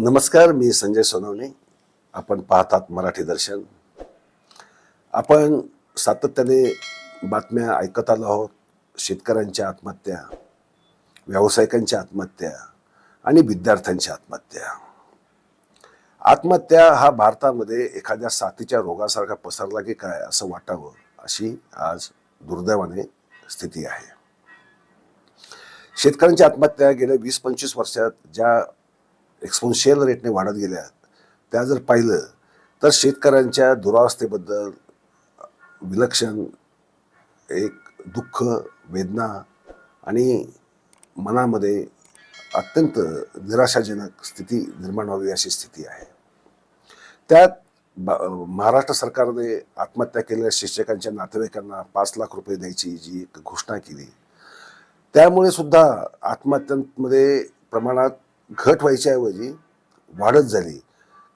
नमस्कार मी संजय सोनवणे. आपण पाहतात मराठी दर्शन. आपण सातत्याने बातम्या ऐकत आलो आहोत. शेतकऱ्यांच्या आत्महत्या व्यावसायिकांच्या आत्महत्या आणि विद्यार्थ्यांच्या आत्महत्या. आत्महत्या हा भारतामध्ये एखाद्या साथीच्या रोगासारखा पसरला की काय असं वाटावं अशी आज दुर्दैवाने स्थिती आहे. शेतकऱ्यांच्या आत्महत्या गेल्या वीस पंचवीस वर्षात ज्या एक्सपोन्शियल रेटने वाढत गेल्या. त्या जर पाहिलं तर शेतकऱ्यांच्या दुरावस्थेबद्दल विलक्षण एक दुःख वेदना आणि मनामध्ये अत्यंत निराशाजनक स्थिती निर्माण व्हावी अशी स्थिती आहे. त्यात महाराष्ट्र सरकारने आत्महत्या केलेल्या शिक्षकांच्या नातेवाईकांना पाच लाख रुपये द्यायची जी एक घोषणा केली. त्यामुळे सुद्धा आत्महत्यांमध्ये प्रमाणात घट व्हायच्या ऐवजी वाढत झाली.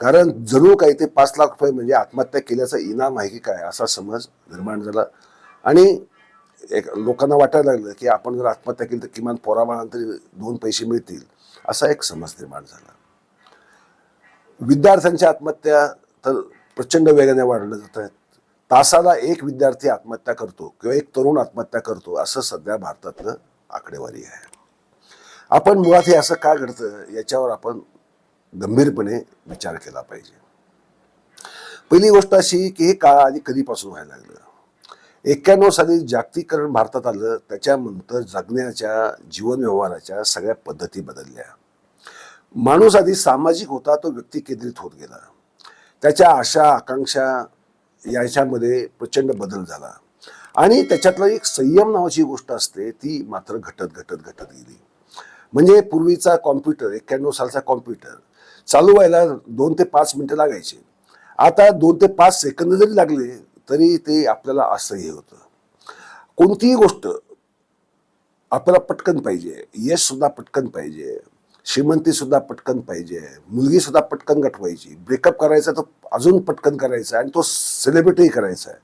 कारण जणू काही ते पाच लाख रुपये म्हणजे आत्महत्या केल्याचं इनाम आहे की काय असा समज निर्माण झाला. आणि एक लोकांना वाटायला लागलं की आपण जर आत्महत्या केली तर किमान पोराबाळांतरी दोन पैसे मिळतील असा एक समज निर्माण झाला. विद्यार्थ्यांच्या आत्महत्या तर प्रचंड वेगाने वाढल्या जात आहेत. तासाला एक विद्यार्थी आत्महत्या करतो किंवा एक तरुण आत्महत्या करतो असं सध्या भारतातलं आकडेवारी आहे. आपण मुळात हे असं का घडतं याच्यावर आपण गंभीरपणे विचार केला पाहिजे. पहिली गोष्ट अशी की हे काळ आधी कधीपासून व्हायला लागलं? एक्क्याण्णव साली जागतिकरण भारतात आलं त्याच्यानंतर जगण्याच्या जीवन व्यवहाराच्या सगळ्या पद्धती बदलल्या. माणूस आधी सामाजिक होता तो व्यक्ती केंद्रित होत गेला. त्याच्या आशा आकांक्षा याच्यामध्ये प्रचंड बदल झाला. आणि त्याच्यातलं एक संयम नावाची गोष्ट असते ती मात्र घटत घटत घटत गेली. म्हणजे पूर्वीचा कॉम्प्युटर एक्क्याण्णव सालचा कॉम्प्युटर चालू व्हायला दोन ते पाच मिनिटं लागायचे. आता दोन ते पाच सेकंद जरी लागले तरी ते आपल्याला असह्य होतं. कोणतीही गोष्ट आपल्याला पटकन पाहिजे. यश सुद्धा पटकन पाहिजे. श्रीमंती सुद्धा पटकन पाहिजे. मुलगी सुद्धा पटकन गठवायची. ब्रेकअप करायचा तर अजून पटकन करायचा आणि तो सेलिब्रिटीही करायचा आहे.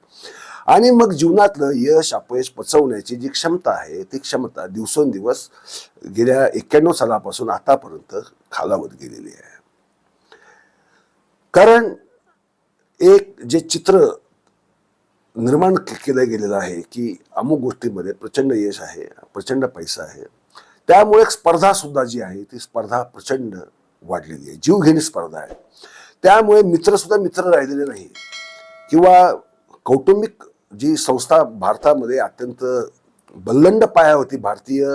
आणि मग जीवनातलं यश अपयश पचवण्याची जी क्षमता आहे ती क्षमता दिवसेंदिवस गेल्या एक्क्याण्णव सालापासून आतापर्यंत खालावत गेलेली आहे. कारण एक जे चित्र निर्माण केलं गेलेलं आहे की अमुक गोष्टीमध्ये प्रचंड यश आहे प्रचंड पैसा आहे. त्यामुळे एक स्पर्धा सुद्धा जी आहे ती स्पर्धा प्रचंड वाढलेली आहे. जीवघेणी स्पर्धा आहे. त्यामुळे मित्रसुद्धा मित्र राहिलेले नाही. किंवा कौटुंबिक जी संस्था भारतामध्ये अत्यंत बल्लंड पाया होती भारतीय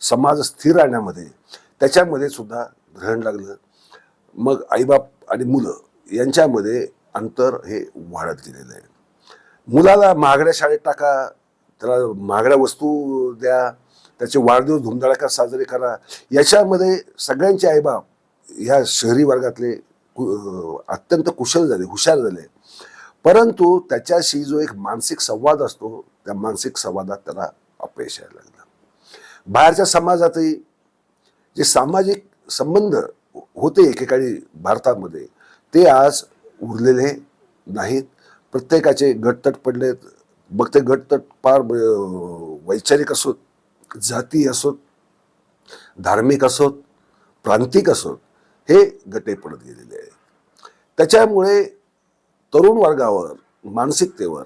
समाज स्थिर राहण्यामध्ये त्याच्यामध्ये सुद्धा ग्रहण लागलं. मग आईबाप आणि मुलं यांच्यामध्ये अंतर हे वाढत गेलेलं आहे. मुलाला महागड्या शाळेत टाका त्याला महागड्या वस्तू द्या त्याचे वाढदिवस धुमधडाक्यात साजरे करा. याच्यामध्ये सगळ्यांचे आईबाप ह्या शहरी वर्गातले कु- अत्यंत कुशल झाले हुशार झाले. परंतु त्याच्याशी जो एक मानसिक संवाद असतो त्या मानसिक संवादात त्याला अपयश यायला लागलं. बाहेरच्या समाजातही जे सामाजिक संबंध होते एकेकाळी भारतामध्ये ते आज उरलेले नाहीत. प्रत्येकाचे गटतट पडलेत. मग ते गटतट फार वैचारिक असोत जाती असोत धार्मिक असोत प्रांतिक असोत हे गटे पडत गेलेले आहेत. त्याच्यामुळे तरुण वर्गावर मानसिकतेवर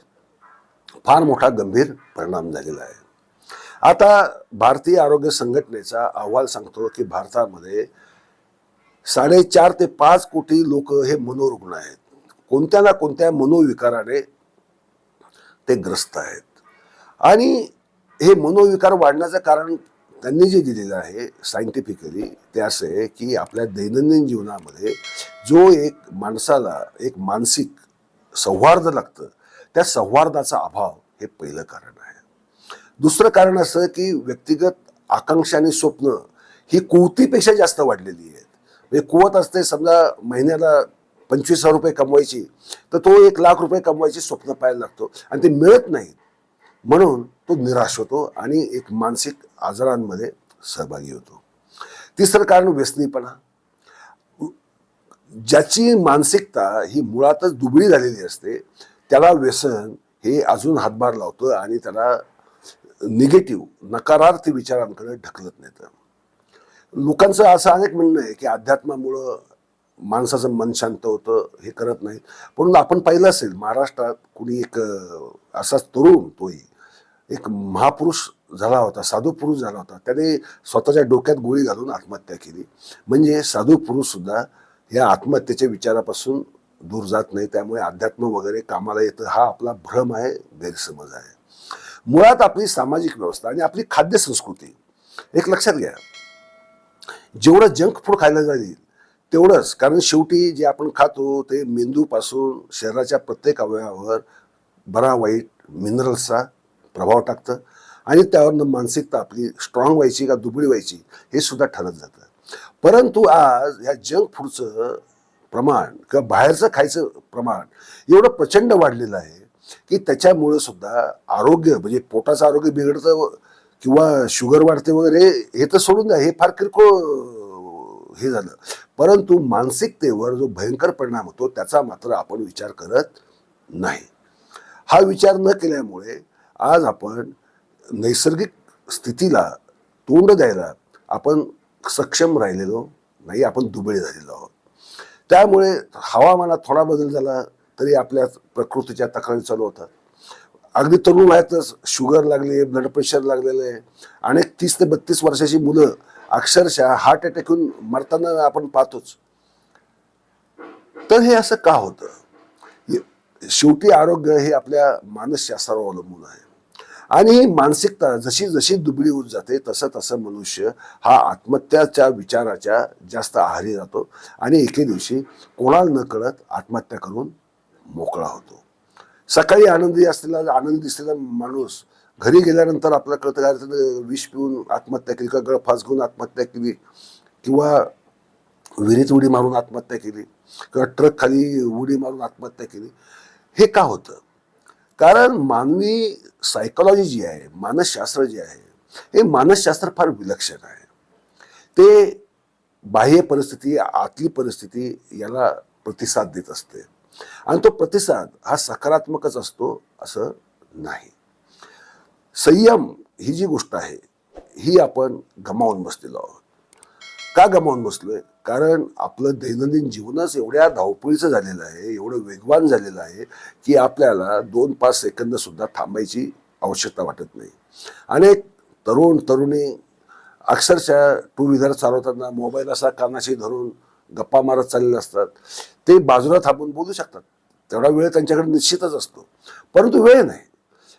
फार मोठा गंभीर परिणाम झालेला आहे. आता भारतीय आरोग्य संघटनेचा अहवाल सांगतो की भारतामध्ये साडेचार ते पाच कोटी लोक हे मनोरुग्ण आहेत. कोणत्या ना कोणत्या मनोविकाराने ते ग्रस्त आहेत. आणि हे मनोविकार वाढण्याचं कारण त्यांनी जे दिलेलं आहे सायंटिफिकली ते असं आहे की आपल्या दैनंदिन जीवनामध्ये जो एक माणसाला एक मानसिक सौहार्द लागतं. त्या सौहार्दाचा अभाव हे पहिलं कारण आहे. दुसरं कारण असं की व्यक्तिगत आकांक्षा आणि स्वप्न ही कुवतीपेक्षा जास्त वाढलेली आहेत. म्हणजे कुवत असते समजा महिन्याला पंचवीस हजार रुपये कमवायची तर तो एक लाख रुपये कमवायची स्वप्न पाहायला लागतो आणि ते मिळत नाहीत. म्हणून तो निराश होतो आणि एक मानसिक आजारांमध्ये सहभागी होतो. तिसरं कारण व्यसनीपणा. ज्याची मानसिकता ही मुळातच दुबळी झालेली असते त्याला व्यसन हे अजून हातभार लावतं आणि त्याला निगेटिव्ह नकारार्थी विचारांकडे ढकलत नेतं. लोकांचं असं अनेक म्हणणं आहे की अध्यात्मामुळं माणसाचं मन शांत होतं हे करत नाहीत. म्हणून आपण पाहिलं असेल महाराष्ट्रात कुणी एक असाच तरुण तोही एक महापुरुष झाला होता साधू पुरुष झाला होता. त्याने स्वतःच्या डोक्यात गोळी घालून आत्महत्या केली. म्हणजे साधू पुरुष सुद्धा या आत्महत्येच्या विचारापासून दूर जात नाही. त्यामुळे अध्यात्म वगैरे कामाला येतं. हा आपला भ्रम आहे गैरसमज आहे. मुळात आपली सामाजिक व्यवस्था आणि आपली खाद्य संस्कृती एक लक्षात घ्या. जेवढं जंक फूड खायला जाईल तेवढंच. कारण शेवटी जे आपण खातो ते मेंदूपासून शरीराच्या प्रत्येक अवयवावर बरा वाईट मिनरल्सचा प्रभाव टाकतं. आणि त्यावरनं मानसिकता आपली स्ट्रॉंग व्हायची का दुबळी व्हायची हे सुद्धा ठरत जातं. परंतु आज ह्या जंक फूडचं प्रमाण किंवा बाहेरचं खायचं प्रमाण एवढं प्रचंड वाढलेलं आहे की त्याच्यामुळे सुद्धा आरोग्य म्हणजे पोटाचं आरोग्य बिघडतं किंवा शुगर वाढते वगैरे हे तर सोडून द्या हे फार किरकोळ हे झालं. परंतु मानसिकतेवर जो भयंकर परिणाम होतो त्याचा मात्र आपण विचार करत नाही. हा विचार न केल्यामुळे आज आपण नैसर्गिक स्थितीला तोंड द्यायला आपण सक्षम राहिलेलो नाही आपण दुबळे झालेलो आहोत. त्यामुळे हवामानात थोडा बदल झाला तरी आपल्या प्रकृतीच्या तक्रारी चालू होतात. अगदी तरुण वयातच शुगर लागली ब्लड प्रेशर लागलेलं आहे. अनेक तीस ते बत्तीस वर्षाची मुलं अक्षरशः हार्ट अटॅक येऊन मरताना आपण पाहतोच. तर हे असं का होतं? शेवटी आरोग्य हे आपल्या मानसशास्त्रावर अवलंबून आहे. आणि ही मानसिकता जशी जशी दुबळी होत जाते तसं तसं मनुष्य हा आत्महत्याच्या विचाराच्या जास्त आहारी जातो आणि एके दिवशी कोणाला न कळत आत्महत्या करून मोकळा होतो. सकाळी आनंदी असलेला आनंद दिसलेला माणूस घरी गेल्यानंतर आपल्या कळतं काय विष पिऊन आत्महत्या केली का गळफास घेऊन आत्महत्या केली किंवा विहिरीत उडी मारून आत्महत्या केली किंवा ट्रक खाली उडी मारून आत्महत्या केली. हे का होतं? कारण मानवी सायकोलॉजी जी आहे मानसशास्त्र जे आहे हे मानसशास्त्र फार विलक्षण आहे. ते बाह्य परिस्थिती आतली परिस्थिती याला प्रतिसाद देत असते. आणि तो प्रतिसाद हा सकारात्मकच असतो असं नाही. संयम ही जी गोष्ट आहे ही आपण गमावून बसलेलो आहोत. का गमावून बसलोय? कारण आपलं दैनंदिन जीवनच एवढ्या धावपळीचं झालेलं आहे एवढं वेगवान झालेलं आहे की आपल्याला दोन पाच सेकंद सुद्धा थांबायची आवश्यकता वाटत नाही. अनेक तरुण तरुणी अक्षरशः टू व्हीलर चालवताना मोबाईल असा कानाशी धरून गप्पा मारत चाललेले असतात. ते बाजूला थांबून बोलू शकतात. तेवढा वेळ त्यांच्याकडे निश्चितच असतो. परंतु वेळ नाही.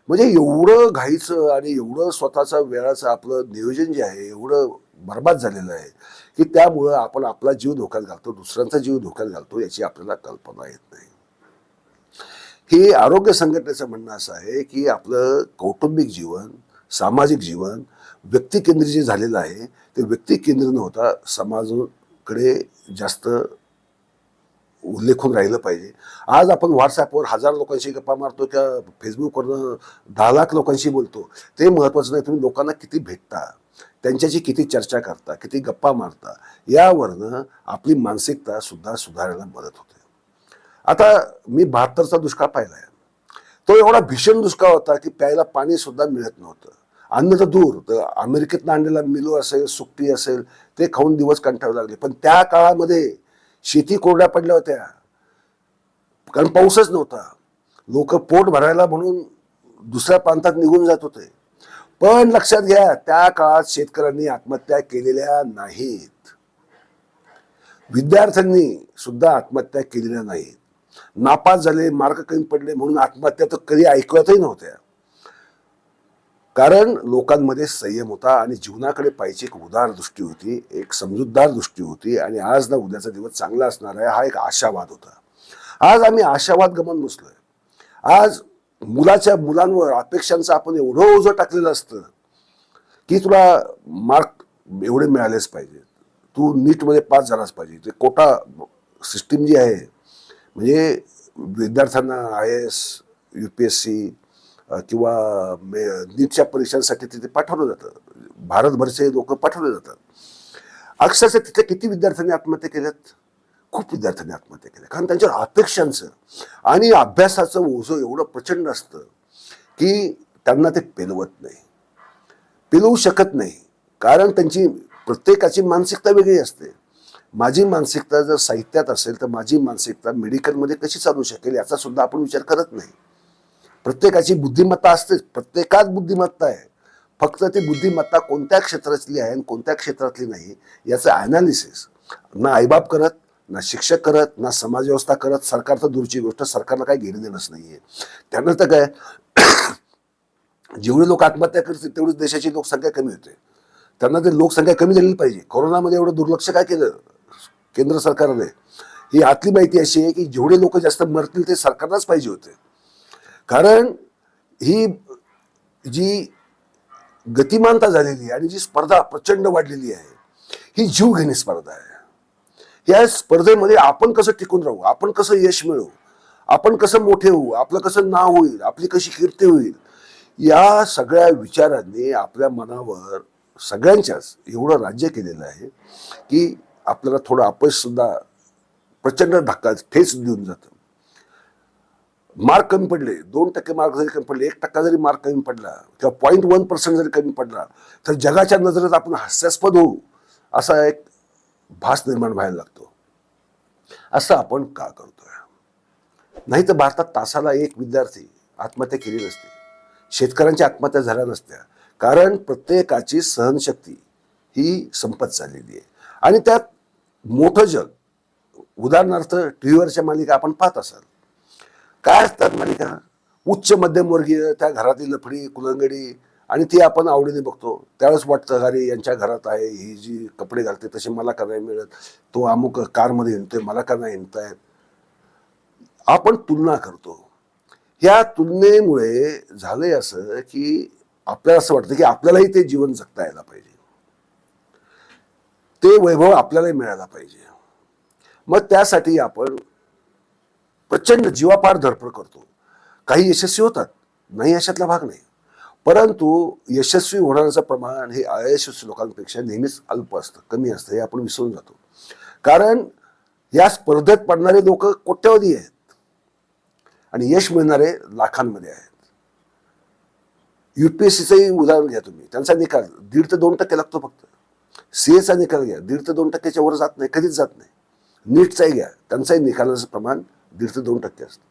म्हणजे एवढं घाईचं आणि एवढं स्वतःचं वेळाचं आपलं नियोजन जे आहे एवढं बर्बाद झालेलं आहे की त्यामुळं आपण आपला जीव धोक्यात घालतो दुसऱ्यांचा जीव धोक्यात घालतो याची आपल्याला कल्पना येत नाही. हे आरोग्य संघटनेचं म्हणणं असं आहे की आपलं कौटुंबिक जीवन सामाजिक जीवन व्यक्तिकेंद्री जे झालेलं आहे ते व्यक्तिकेंद्र न होता समाजाकडे जास्त उल्लेखून राहिलं पाहिजे. आज आपण व्हॉट्सॲपवर हजार लोकांशी गप्पा मारतो किंवा फेसबुकवरनं दहा लाख लोकांशी बोलतो ते महत्त्वाचं नाही तुम्ही लोकांना किती भेटता? त्यांच्याशी किती चर्चा करता किती गप्पा मारता यावरनं आपली मानसिकता सुद्धा सुधारायला मदत होते. आता मी बहात्तरचा दुष्काळ पाहिला आहे तो एवढा भीषण दुष्काळ होता की प्यायला पाणी सुद्धा मिळत नव्हतं. अन्न तर दूर तर अमेरिकेतनं आणलेला मिलो असेल सुकटी असेल ते खाऊन दिवस कंटाळू लागले. पण त्या काळामध्ये शेती कोरड्या पडल्या होत्या. कारण पाऊसच नव्हता. लोक पोट भरायला म्हणून दुसऱ्या प्रांतात निघून जात होते. पण लक्षात घ्या त्या काळात शेतकऱ्यांनी आत्महत्या केलेल्या नाहीत. विद्यार्थ्यांनी सुद्धा आत्महत्या केलेल्या नाहीत. नापास झाले मार्क कमी पडले म्हणून आत्महत्या तर कधी ऐकवतही नव्हत्या. कारण लोकांमध्ये संयम होता आणि जीवनाकडे पाहिजे एक उदार दृष्टी होती एक समजूतदार दृष्टी होती आणि आज ना उद्याचा दिवस चांगला असणार आहे हा एक आशावाद होता. आज आम्ही आशावाद गमन बसलोय. आज मुलाच्या मुलांवर अपेक्षांचं आपण एवढं ओझं टाकलेलं असतं की तुला मार्क एवढे मिळालेच पाहिजे तू नीटमध्ये पास झालाच पाहिजे. ते कोटा सिस्टीम जी आहे म्हणजे विद्यार्थ्यांना I S U P S C किंवा मे- नीटच्या परीक्षांसाठी तिथे पाठवलं जातं. भारतभरचे लोक पाठवले जातात. अक्षरशः तिथे किती विद्यार्थ्यांनी आत्महत्या केल्यात? खूप विद्यार्थ्यांनी आत्महत्या केल्या कारण त्यांच्यावर अपेक्षांचं आणि अभ्यासाचं ओझं एवढं प्रचंड असतं की त्यांना ते पेलवत नाही. पेलवू शकत नाही. कारण त्यांची प्रत्येकाची मानसिकता वेगळी असते. माझी मानसिकता जर साहित्यात असेल तर माझी मानसिकता मेडिकलमध्ये कशी चालू शकेल याचा सुद्धा आपण विचार करत नाही. प्रत्येकाची बुद्धिमत्ता असतेच. प्रत्येकात बुद्धिमत्ता आहे. फक्त ती बुद्धिमत्ता कोणत्या क्षेत्रातली आहे आणि कोणत्या क्षेत्रातली नाही याचं अनालिसिस ना आईबाप करत ना शिक्षक करत ना समाजव्यवस्था करत सरकार तर दूरची गोष्ट सरकारला काही घेणं देणंच नाहीये. त्यानंतर काय जेवढे लोक आत्महत्या करतील तेवढीच देशाची लोकसंख्या कमी होते. त्यांना ते लोकसंख्या कमी झालेली पाहिजे कोरोनामध्ये एवढं दुर्लक्ष काय केलं? केंद्र सरकारने. ही आतली माहिती अशी आहे की जेवढे लोक जास्त मरतील ते सरकारलाच पाहिजे होते. कारण ही जी गतिमानता झालेली आहे आणि जी स्पर्धा प्रचंड वाढलेली आहे ही जीव घेणे स्पर्धा आहे. या स्पर्धेमध्ये आपण कसं टिकून राहू आपण कसं यश मिळवू आपण कसं मोठे होऊ आपलं कसं नाव होईल आपली कशी कीर्ती होईल या सगळ्या विचारांनी आपल्या मनावर सगळ्यांच्याच एवढं राज्य केलेलं आहे की आपल्याला थोडं अपयश सुद्धा प्रचंड धक्का ठेच देऊन जातं. मार्क कमी पडले दोन टक्के मार्क जरी कमी पडले एक टक्का जरी मार्क कमी पडला किंवा पॉईंट वन पर्सेंट जरी कमी पडला तर जगाच्या नजरेत आपण हास्यास्पद होऊ असा एक भास निर्माण व्हायला लागतो. असं आपण का करतोय? नाही तर भारतात तासाला एक विद्यार्थी आत्महत्या केली नसते. शेतकऱ्यांच्या आत्महत्या झाल्या नसत्या. कारण प्रत्येकाची सहनशक्ती ही संपत चाललेली आहे. आणि त्यात मोठं जग उदाहरणार्थ टी व्हीवरच्या मालिका आपण पाहत असाल. काय असतात मालिका? उच्च मध्यमवर्गीय त्या घरातील लफडी कुलंगडी आणि ती आपण आवडीने बघतो. त्यावेळेस वाटतं अरे यांच्या घरात आहे ही जी कपडे घालते तसे मला का नाही मिळत? तो अमुक कारमध्ये हिंडतोय मला का नाही हिंडताय? आपण तुलना करतो. ह्या तुलनेमुळे झालंय असं की आपल्याला असं वाटतं की आपल्यालाही ते जीवन जगता यायला पाहिजे. ते वैभव आपल्यालाही मिळायला पाहिजे. मग त्यासाठी आपण प्रचंड जीवापार धडपड करतो. काही यशस्वी होतात नाही अशातला भाग नाही. परंतु यशस्वी होणाऱ्याचं प्रमाण हे अयशस्वी लोकांपेक्षा नेहमीच अल्प असतं कमी असतं हे आपण विसरून जातो. कारण या स्पर्धेत पडणारे लोक कोट्यवधी आहेत. आणि यश मिळणारे लाखांमध्ये आहेत. युपीएससीचंही उदाहरण घ्या तुम्ही. त्यांचा निकाल दीड ते दोन टक्के लागतो फक्त. सीएचा निकाल घ्या दीड ते दोन टक्क्याच्या वर जात नाही कधीच जात नाही. नीटचाही घ्या त्यांचाही निकालाचं प्रमाण दीड ते दोन टक्के असतं.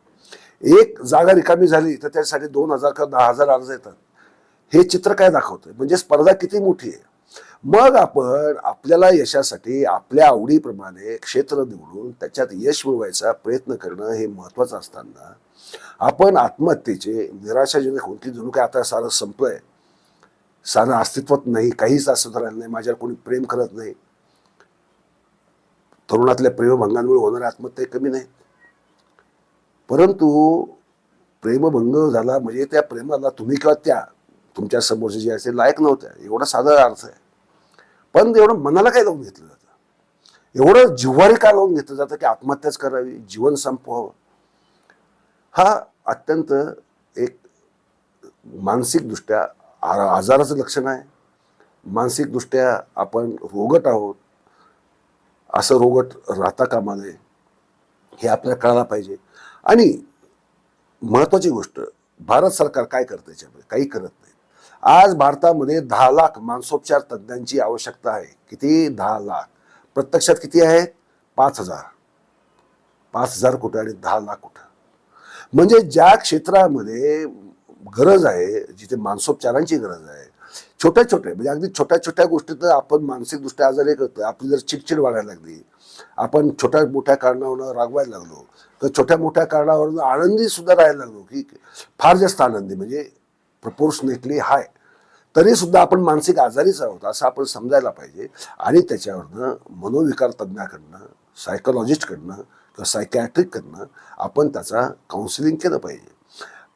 एक जागा रिकामी झाली तर त्यासाठी दोन हजार किंवा दहा हजार अर्ज येतात. हे चित्र काय दाखवतंय? म्हणजे स्पर्धा किती मोठी आहे? मग आपण आपल्याला यशासाठी आपल्या आवडीप्रमाणे क्षेत्र निवडून त्याच्यात यश मिळवायचा प्रयत्न करणं हे महत्वाचं असताना आपण आत्महत्येचे निराशाजनक होऊन जणू काय आता सारं संपलंय. सारं अस्तित्वात नाही काहीच असं राहिलं नाही माझ्यावर कोणी प्रेम करत नाही. तरुणातल्या प्रेमभंगांमुळे होणाऱ्या आत्महत्या कमी नाहीत परंतु प्रेमभंग झाला म्हणजे त्या प्रेमाला तुम्ही किंवा त्या तुमच्या समोरचे जे असेल लायक नव्हत्या एवढा साधा अर्थ आहे. पण एवढं मनाला काय लावून घेतलं जातं? एवढं जिव्हारी का लावून घेतलं जातं की आत्महत्याच करावी जीवन संपवावं? हा अत्यंत एक मानसिकदृष्ट्या आ- आजाराचं लक्षण आहे. मानसिकदृष्ट्या आपण रोगट आहोत. असं रोगट राहता कामा नये हे आपल्याला कळायला पाहिजे. आणि महत्त्वाची गोष्ट भारत सरकार काय करतं याच्यामध्ये? काही करत नाही. आज भारतामध्ये दहा लाख मानसोपचार तज्ज्ञांची आवश्यकता आहे. किती? दहा लाख. प्रत्यक्षात किती आहेत पाच हजार. पाच हजार कुठं आणि दहा लाख कुठं? म्हणजे ज्या क्षेत्रामध्ये गरज आहे जिथे मानसोपचारांची गरज आहे छोट्या छोट्या म्हणजे अगदी छोट्या छोट्या गोष्टीत आपण मानसिकदृष्ट्या आजारी करतो आपली जर चिडचिड वाढायला लागली आपण छोट्या मोठ्या कारणावरून रागवायला लागलो तर छोट्या मोठ्या कारणावरून आनंदी सुद्धा राहायला लागलो की फार जास्त आनंदी. म्हणजे प्रपोर्शनेटली हाय तरीसुद्धा आपण मानसिक आजारीच आहोत असं आपण समजायला पाहिजे. आणि त्याच्यावरनं मनोविकार तज्ज्ञाकडनं सायकोलॉजिस्टकडनं किंवा सायकॅट्रिककडनं आपण त्याचा काउन्सिलिंग केलं पाहिजे.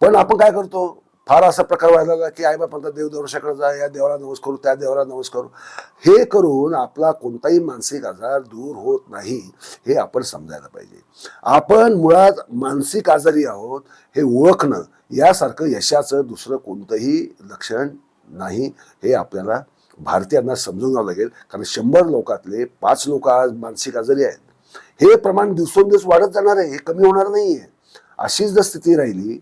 पण आपण काय करतो? फार असा प्रकार व्हायला लागला की आई म्हणतात देव दर्शाकडे जा या देवाला नवस करू त्या देवाला नवस करू. हे करून आपला कोणताही मानसिक आजार दूर होत नाही हे आपण समजायला पाहिजे. आपण मुळात मानसिक आजारी आहोत हे ओळखणं यासारखं यशाचं दुसरं कोणतंही लक्षण नाही हे आपल्याला भारतीयांना समजून घ्यावं लागेल. कारण शंभर लोकातले पाच लोक आज मानसिक आजारी आहेत. हे प्रमाण दिवसेंदिवस वाढत जाणार आहे हे कमी होणार नाही आहे अशीच जर स्थिती राहिली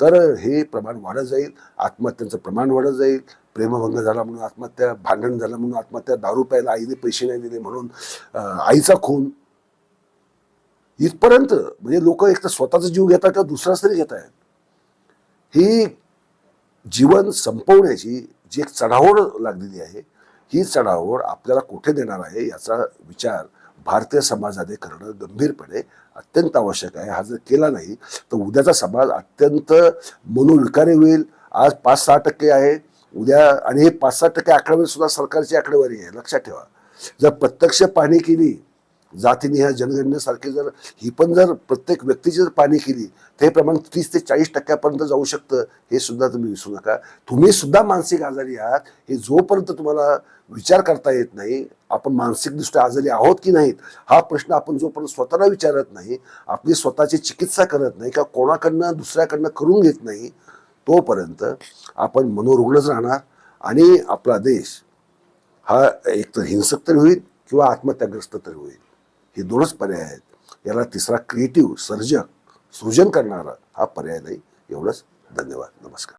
तर हे प्रमाण वाढत जाईल आत्महत्यांचं प्रमाण वाढत जाईल प्रेमभंग झाला म्हणून आत्महत्या भांडण झालं म्हणून आत्महत्या दारू प्यायला आईने पैसे नाही दिले म्हणून आईचा खून. इथपर्यंत म्हणजे लोक एक तर स्वतःचा जीव घेतात किंवा दुसराच तरी घेत आहेत. ही जीवन संपवण्याची जी एक चढाओढ लागलेली आहे ही चढावड आपल्याला कुठे देणार आहे याचा विचार भारतीय समाजाने करणं गंभीरपणे अत्यंत आवश्यक आहे. हा जर केला नाही तर उद्याचा समाज अत्यंत मनोविकारी होईल. आज पाच सहा टक्के आहे. उद्या आणि हे पाच सहा टक्के आकडेवारी सुद्धा सरकारची आकडेवारी आहे. लक्षात ठेवा. जर प्रत्यक्ष पाहणी केली जातीने ह्या जनगणनेसारखी जर ही पण जर प्रत्येक व्यक्तीची जर पाहणी केली तर हे प्रमाण तीस ते चाळीस टक्क्यापर्यंत जाऊ शकतं हे सुद्धा तुम्ही विसरू नका. तुम्ही सुद्धा मानसिक आजारी आहात हे जोपर्यंत तुम्हाला विचार करता येत नाही आपण मानसिकदृष्ट्या आजारी आहोत की नाहीत हा प्रश्न आपण जोपर्यंत स्वतःला विचारत नाही आपली स्वतःची चिकित्सा करत नाही किंवा कोणाकडनं दुसऱ्याकडनं करून घेत नाही तोपर्यंत आपण मनोरुग्णच राहणार आणि आपला देश हा एकतर हिंसक तरी होईल किंवा आत्महत्याग्रस्त तरी होईल. हे दोनच पर्याय आहेत. याला तिसरा क्रिएटिव्ह सर्जक सृजन करणारा हा पर्याय नाही. एवढंच. धन्यवाद. नमस्कार.